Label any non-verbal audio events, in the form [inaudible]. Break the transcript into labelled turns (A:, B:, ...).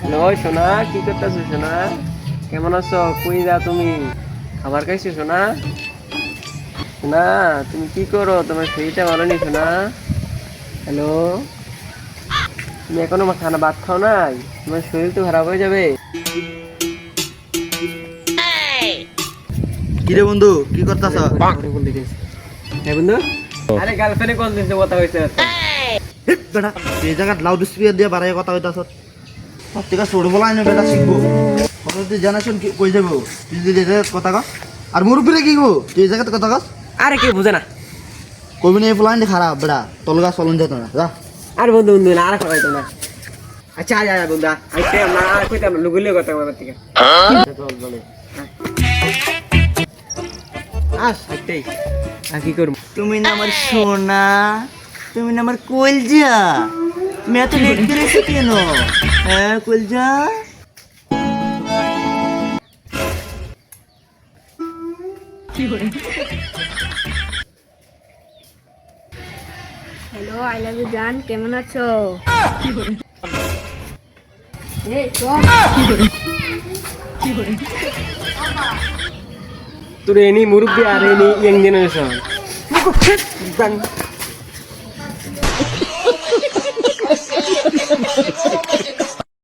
A: Hello সোনা কি করতেছো সোনা? কেমন আছো? কই যা তুমি? খাবার খাইছো সোনা? সোনা তুমি কি করো? তোমার শরীরটা ভালো নেই সোনা? হ্যালো? তুমি এখনও খানা ভাত খাও নাই? তোমার শরীর তো খারাপ হয়ে যাবে।
B: কিরে বন্ধু? কি করতেছ?
A: হ্যাঁ বন্ধু? আরে গার্লফ্রেন্ডে কল দিতে কথা হয়েছে
B: এই জায়গা লাউড স্পিকার দিয়ে বাড়াই কথা কইতাছ। সব থেকে ছোট বলাই না বেটা শিখব। কথা তুই জানাশন কি কই যাব? তুই যদি কথা কস। আর মুরব্বীরে কি গো তুই এই জায়গাতে কথা কস।
A: আরে কে বুঝে না।
B: কবি নিয়ে ফুলাইন খারাপ বেটা। তলগা চলন যেত না। যা।
A: আরে বন্ধু বন্ধু না আর খাওয়াই তো না। আচ্ছা আয় আয় বন্ধু আইতে আমরা আর কইতাম না লুগুলিও কথা আমার থেকে আস আইতেই আর কি করব?
B: তুমি না আমার সোনা তুমি না আমার কলজা। তুমি এত লেট করেছ কেন? হ্যাঁ কলজা?
C: হ্যালো আই লাভ ইউ জান কেমন আছো?
A: তোর এনি মুরব্বী আর এনি ইয়াং জেনারেশন [laughs] Yes. [laughs]